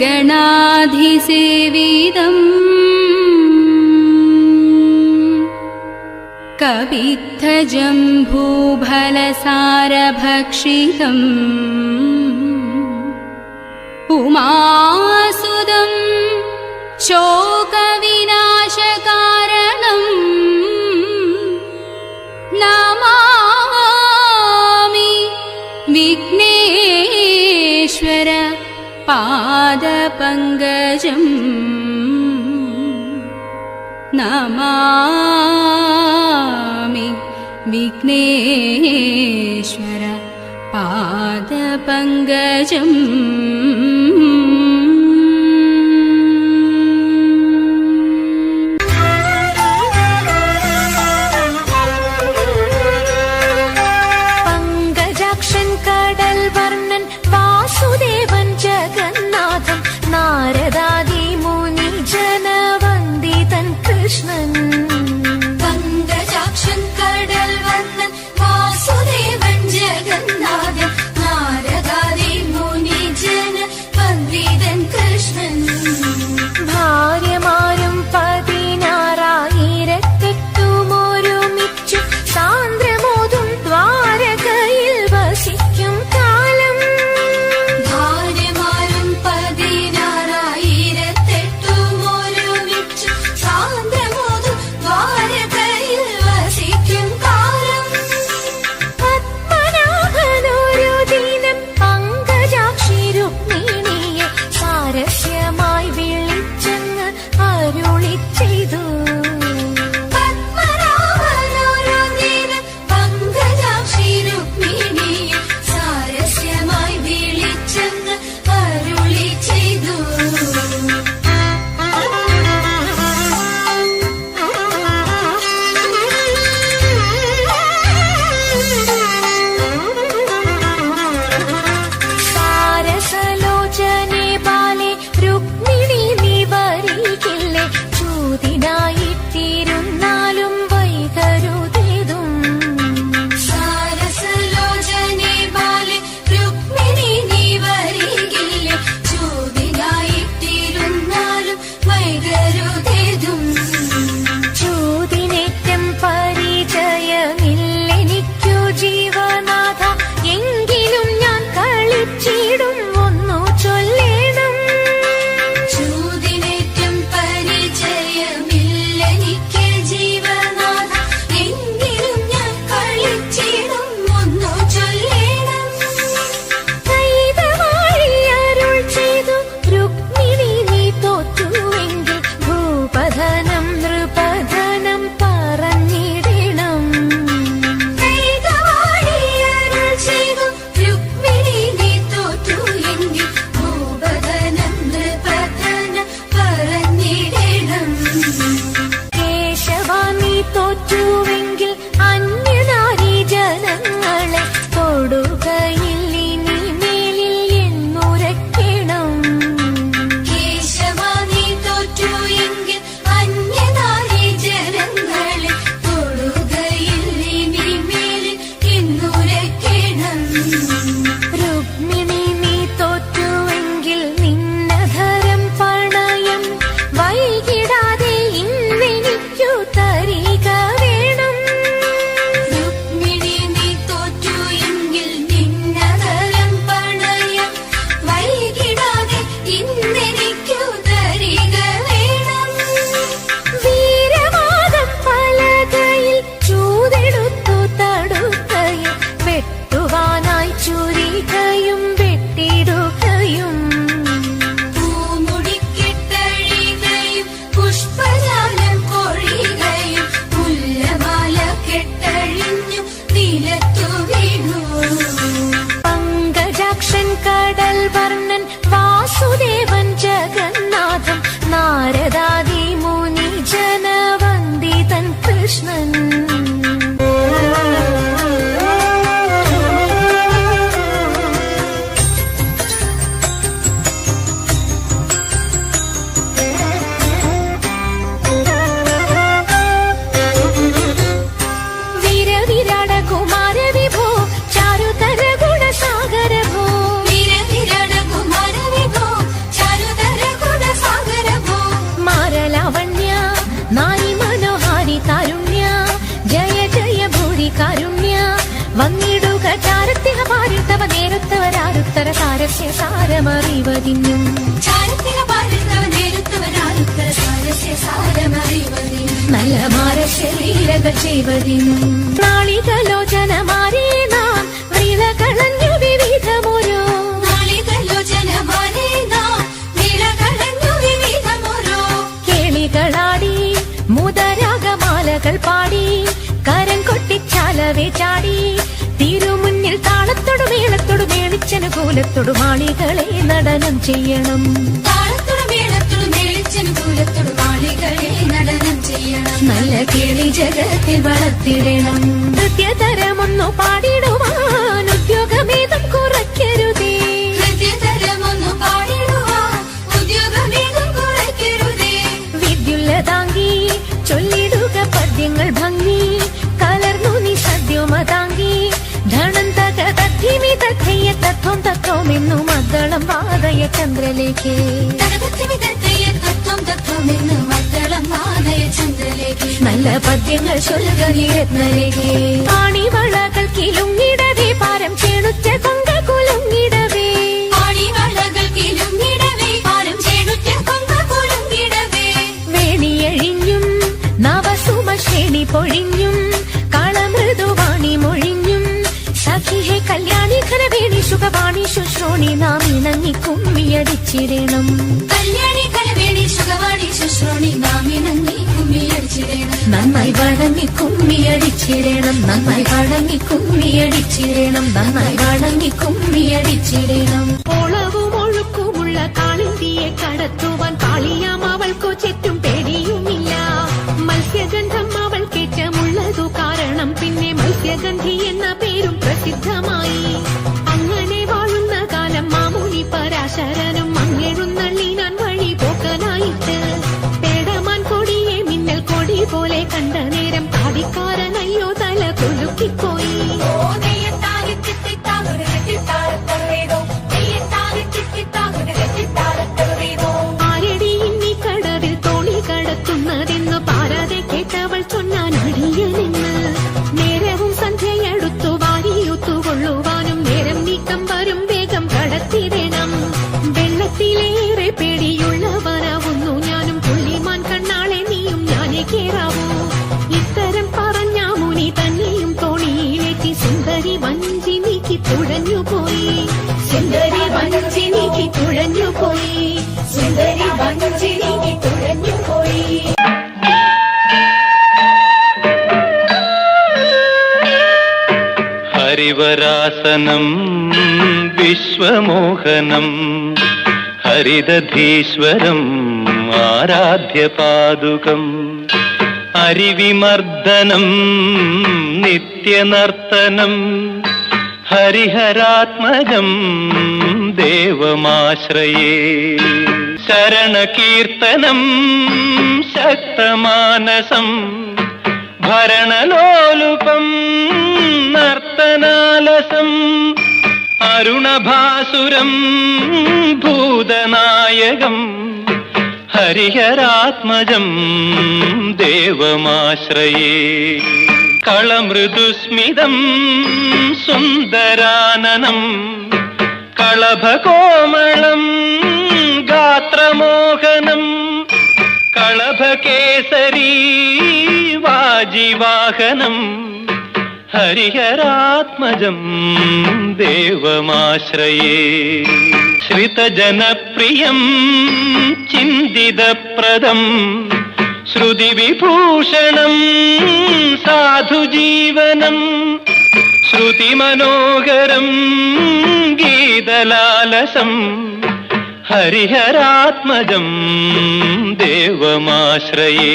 गणाधिसेविदम्। कवित्थजम्भूलसारभक्षितम् उमासुदम् चोकवि पादपङ्कजम् Namami Vighneshwar पादपङ्कजम् feed you സാരസ്യ സാരമറിവതിനും നല്ല മാരശലീലകൾ ചെയ്വതിനും നാളികലോചനമാരേ നാം വിളകളഞ്ഞു വിവിധമൊരു. നാളികലോചനമാരെ നാം വിവിധമൊരോ. കേളികളാടി മുതരാഗമാലകൾ പാടി കരം കൊട്ടിച്ചാലവേ ചാടി തിരുമുന്നിൽ താളത്തോടു മേളത്തോടു മേളിച്ചനുകൂലത്തോടു മാളികളെ നടനം ചെയ്യണം. നല്ല കേളി ജഗത്തിൽ വളർത്തിടണം. നൃത്യതരമൊന്നു പാടിടുവാൻ ഉദ്യോഗമേതും കുറയ്ക്കരുതേ. തത്വമെന്നു മദ്ദളം വാതയ ചന്ദ്രലേക്ക് നല്ല പദ്യങ്ങൾ ചൊല്ലുക കിലുങ്ങിടവേ പാരം ചേണുറ്റ കൊങ്ക കുലുങ്ങിടവേ വേണിയഴിഞ്ഞും നവസുമശ്രേണി പൊഴിഞ്ഞും കളമൃദുവാണി മൊഴിഞ്ഞും സഖിഹെ കല്യാണി ഘനവേണി സുഖവാണി ശുശ്രൂണി നാം ഇണങ്ങി കുമ്മിയടിച്ചിടണം കല്യാണി കലവേണി സുഖവാണി ശുശ്രൂണി നാം ഇണങ്ങി കുമ്മിയടിച്ചിടണം നന്നായി വഴങ്ങി കുമ്മിയടിച്ചിടണം നന്നായി വഴങ്ങി കുമ്മിയടിച്ചിടണം നന്നായി വഴങ്ങി കുമ്മിയടിച്ചിടണം ഓളവും ഒഴുക്കുമുള്ള കാളിന്തിയെ കടത്തുവാൻ കാളിയാം അവൾക്കു ചെറ്റും പേടിയുമില്ല. മത്സ്യഗന്ധം അവൾ കേറ്റമുള്ളതു കാരണം പിന്നെ മത്സ്യഗന്ധി എന്ന പേരും പ്രസിദ്ധമായി. മാമുനി ഹരിവരാസനം വിശ്വമോഹനം ഹരിദധീശ്വരം ആരാധ്യപാദുകം അരിവിമർദ്ദനം നിത്യനർത്തനം ഹരിഹരാത്മജം ദേവമാശ്രയേ. ശരണകീർത്തനം ശക്തമാനസം ഭരണലോലുപം നർത്തനാലസം അരുണഭാസുരം ഭൂതനായകം ഹരിഹരാത്മജം ദേവമാശ്രയേ. കളമൃദുസ്മിതം സുന്ദരാനനം കളഭകോമളം ഗാത്രമോഹനം കളഭകേസരീ വാജിവാഹനം ഹരിഹരാത്മജം ദേവമാശ്രയേ. ശ്രിതജനപ്രിയം ചിന്തിതപ്രദം ശ്രുതിവിഭൂഷണം സാധുജീവനം ശ്രുതിമനോഹരം ഗീതലാലസം ഹരിഹരാത്മജം ദേവമാശ്രയേ.